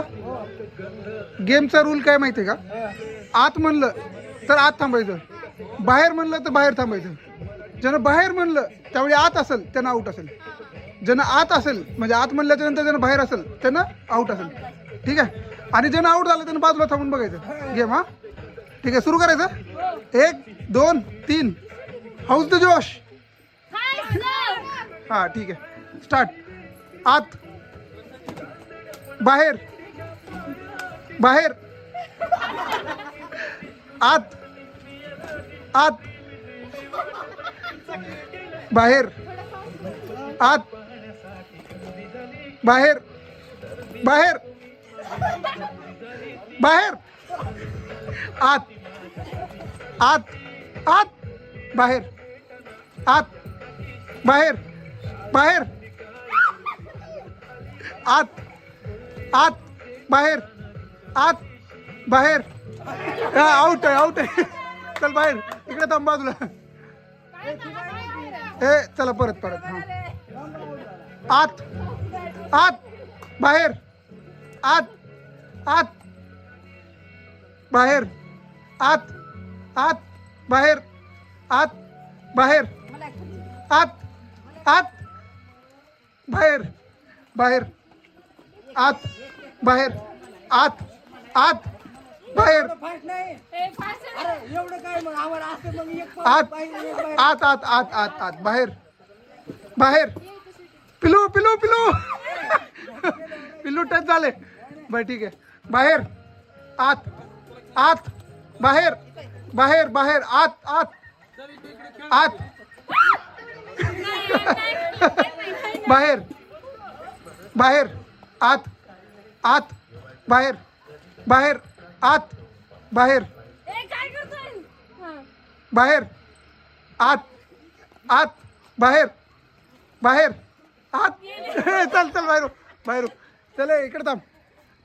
का गेमचा रूल काय माहिती आहे का? आत म्हणलं तर आत थांबायचं. बाहेर म्हणलं तर बाहेर थांबायचं. ज्यानं बाहेर म्हणलं त्यावेळी आत असेल त्यानं आऊट असेल. ज्यानं आत असेल म्हणजे आत म्हणल्याच्या नंतर ज्यानं बाहेर असेल त्यानं आऊट असेल. ठीक आहे? आणि ज्यानं आऊट झालं त्यानं बाजूला थांबून बघायचं. गेम हा? ठीक आहे सुरू करायचं. एक दोन तीन. हाऊस द जोश हा ठीक आहे. स्टार्ट आत. बाहेर. बाहेर. आत. आत. बाहेर. आत. बाहेर. बाहेर. बाहेर. आत. आत. आत. बाहेर. आत. बाहेर. बाहेर. आत. आत. बाहेर. आत बाहेर. आउट आहे आउट आहे. चल बाहेर इकडे थांब बाजूला. ए चला परत परत हा. आत आत बाहेर. आत आत. बाहेर. आत आत बाहेर. आत बाहेर. आत आत. बाहेर बाहेर. आत बाहेर. आत. आत बाहेर. फास्ट नाही. अरे एवढं काय मग? आम्हाला असं मग एक आत. आत आत आत आत आत बाहेर. बाहेर. पिलू पिलू पिलू. पिलू टच झाले. बर ठीक आहे. बाहेर. आत आत बाहेर. बाहेर बाहेर. आत आत. आत. बाहेर. बाहेर. आत आत बाहेर. बाहेर आत बाहेर. बाहेर आत आत बाहेर बाहेर आत. चल चल बाहेर. बाहेर. चल इकडे थांब.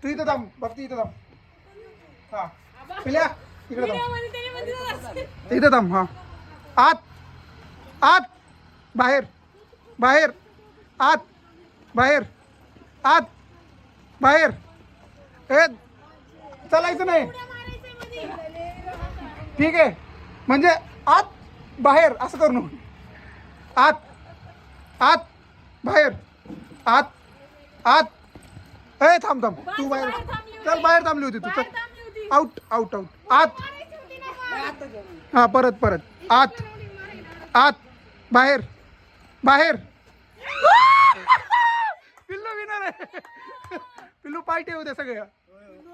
तू इथं थांब बाप्ती इथं थांब. हा. पिल्या इकडे थांब. इथं थांब हा. आत आत बाहेर बाहेर आत बाहेर आत बाहेर. ए चालायचं नाही. ठीक आहे. म्हणजे आत बाहेर असं करू नको. आत आत बाहेर. आत आत. ए थांब थांब. तू बाहेर चल बाहेर थांबली होती तू. चल. आउट आउट आउट आत. हा परत परत. आत. आत. बाहेर. बाहेर. पिल्लू विनर आहे. पिल्लू पार्टी होते सगळ्या.